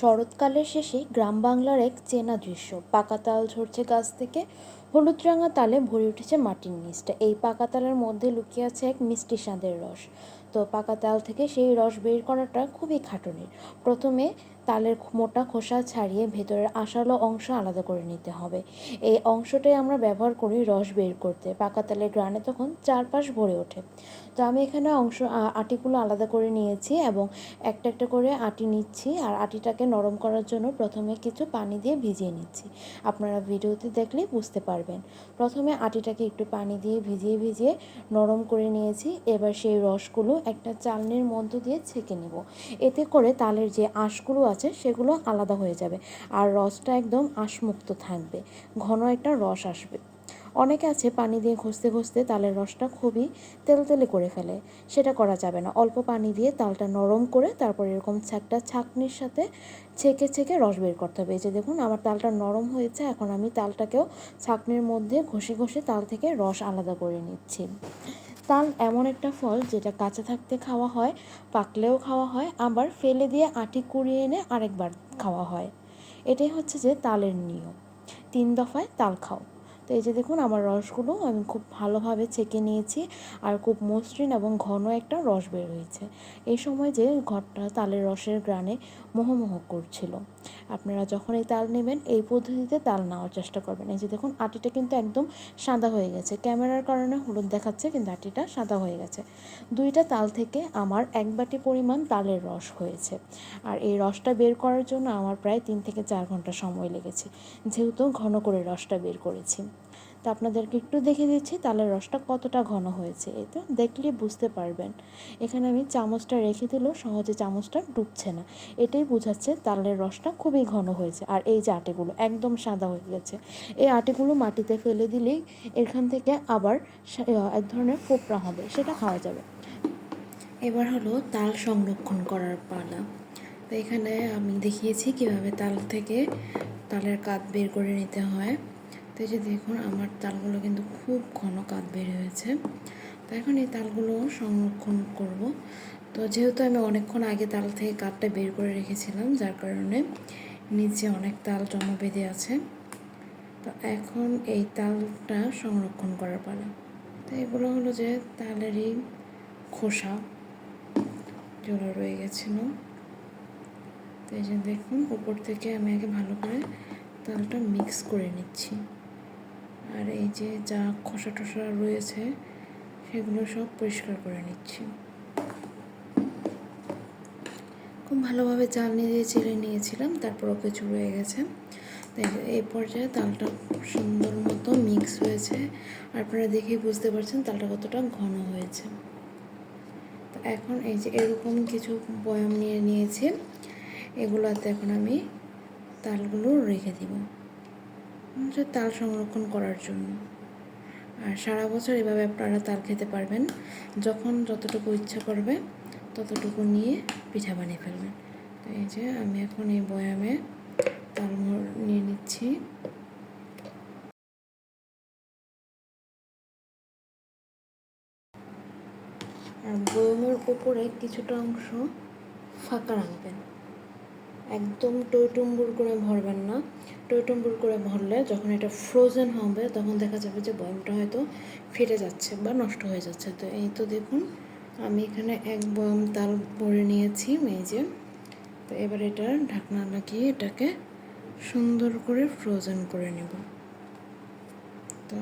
শরৎকালের শেষে গ্রাম বাংলার এক চেনা দৃশ্য। পাকা তাল ঝরছে গাছ থেকে হলুদ রাঙা তালে ভরে উঠেছে মাটির নিচটা। এই পাকা তালের মধ্যে লুকিয়ে আছে এক মিষ্টি স্বাদের রস। তো পাকা তাল থেকে সেই রস বের করাটা খুবই খাটুনির প্রথমে তালের মোটা খোসা ছাড়িয়ে ভেতরের আশালো অংশ আলাদা করে নিতে হবে। এই অংশটাই আমরা ব্যবহার করি রস বের করতে। পাকা তালের গ্রানে তখন চারপাশ ভরে ওঠে। তো আমি এখানে অংশ আটিগুলো আলাদা করে নিয়েছি এবং একটা একটা করে আটি নিচ্ছি আর আটিটাকে নরম করার জন্য প্রথমে কিছু পানি দিয়ে ভিজিয়ে নিচ্ছি। আপনারা ভিডিওতে দেখলেই বুঝতে পারবেন। প্রথমে আটিটাকে একটু পানি দিয়ে ভিজিয়ে ভিজিয়ে নরম করে নিয়েছি। এবার সেই রসগুলো একটা চালনির মধ্য দিয়ে ছেঁকে নেব। এতে করে তালের যে আঁশগুলো আছে সেগুলো আলাদা হয়ে যাবে আর রসটা একদম আঁশমুক্ত থাকবে। ঘন একটা রস আসবে। অনেকে আছে পানি দিয়ে ঘষতে ঘষতে তালের রসটা খুবই তেলতেলে করে ফেলে। সেটা করা যাবে না। অল্প পানি দিয়ে তালটা নরম করে তারপর এরকম একটা ছাঁকনির সাথে ছেঁকে ছেঁকে রস বের করতে হবে। এই যে দেখুন, আমার তালটা নরম হয়েছে, এখন আমি তালটাকেও ছাঁকনির মধ্যে ঘষে ঘষে তাল থেকে রস আলাদা করে নিচ্ছি। তাল এমন একটা ফল যেটা কাঁচা থাকতে খাওয়া হয়, পাকলেও খাওয়া হয়, আবার ফেলে দিয়ে আটি কুড়িয়ে এনে আরেকবার খাওয়া হয়। এটাই হচ্ছে যে তালের নিয়ম। তিন দফায় তাল খাও। তো এই যে দেখুন, আমার রসগুলো আমি খুব ভালোভাবে ছেঁকে নিয়েছি আর খুব মসৃণ এবং ঘন একটা রস বের হয়েছে। এই সময় যে ঘরটা তালের রসের গ্রানে মোহমোহ করছিল। আপনারা যখন এই তাল নেবেন, এই পদ্ধতিতে তাল নেওয়ার চেষ্টা করবেন। এই যে দেখুন, আটিটা কিন্তু একদম সাদা হয়ে গেছে। ক্যামেরার কারণে হলুদ দেখাচ্ছে, কিন্তু আটিটা সাদা হয়ে গেছে। দুইটা তাল থেকে আমার এক বাটি পরিমাণ তালের রস হয়েছে। আর এই রসটা বের করার জন্য আমার প্রায় তিন থেকে চার ঘণ্টা সময় লেগেছে। যেহেতু ঘন করে রসটা বের করেছি। তো আপনাদেরকে একটু দেখে দিচ্ছি তালের রসটা কতটা ঘন হয়েছে। এই তো দেখলে বুঝতে পারবেন। এখানে আমি চামচটা রেখে দিলেও সহজে চামচটা ডুবছে না। এটাই বোঝাচ্ছে তালের রসটা খুবই ঘন হয়েছে। আর এই যে আটিগুলো একদম সাদা হয়ে গেছে। এই আটিগুলো মাটিতে ফেলে দিলেই এখান থেকে আবার এক ধরনের ফোপড়া হবে, সেটা খাওয়া যাবে। এবার হলো তাল সংরক্ষণ করার পালা। তো এখানে আমি দেখিয়েছি কীভাবে তাল থেকে তালের কাত বের করে নিতে হয়। তো এই যে দেখুন, আমার তালগুলো কিন্তু খুব ঘন কাত বের হয়েছে। তো এখন এই তালগুলো সংরক্ষণ করব। তো যেহেতু আমি অনেকক্ষণ আগে তাল থেকে কাঠটা বের করে রেখেছিলাম, যার কারণে নিচে অনেক তাল জমা বেঁধে আছে। তো এখন এই তালটা সংরক্ষণ করার পালা। তো এগুলো হলো যে তালেরই খোসা, যেগুলো রয়ে গেছিল। তো এই যে দেখুন, উপর থেকে আমি আগে ভালো করে তালটা মিক্স করে নিচ্ছি। আর এই যে যা খোসা টোসা রয়েছে, সেগুলো সব পরিষ্কার করে নিচ্ছি। খুব ভালোভাবে চাল দিয়ে চেলে নিয়েছিলাম তারপরও কিছু রয়ে গেছে। এই পর্যায়ে তালটা সুন্দর মতো মিক্স হয়েছে। আর আপনারা দেখেই বুঝতে পারছেন তালটা কতটা ঘন হয়েছে। তো এখন এই যে এরকম কিছু বয়াম নিয়ে নিয়েছি, এগুলোতে এখন আমি তালগুলো রেখে দিব। হচ্ছে তাল সংরক্ষণ করার জন্য। আর সারা বছর এভাবে আপনারা তাল খেতে পারবেন। যখন যতটুকু ইচ্ছা করবে, ততটুকু নিয়ে পিঠা বানিয়ে ফেলবেন। তো এই যে আমি এখন এই বয়ামে তাল নিয়ে নিচ্ছি। আর বয়মের উপরে কিছুটা অংশ ফাঁকা রাখবেন। একদম টইটুম্বুর করে ভরবেন না। টইটুম্বুর করে ভরলে যখন এটা ফ্রোজেন হবে, তখন দেখা যাবে যে বয়মটা হয়তো ফেটে যাচ্ছে বা নষ্ট হয়ে যাচ্ছে। তো এই তো দেখুন, আমি এখানে এক বয়ম তাল ভরে নিয়েছি মেজে তো এবার এটা ঢাকনা লাগিয়ে এটাকে সুন্দর করে ফ্রোজেন করে নেব। তো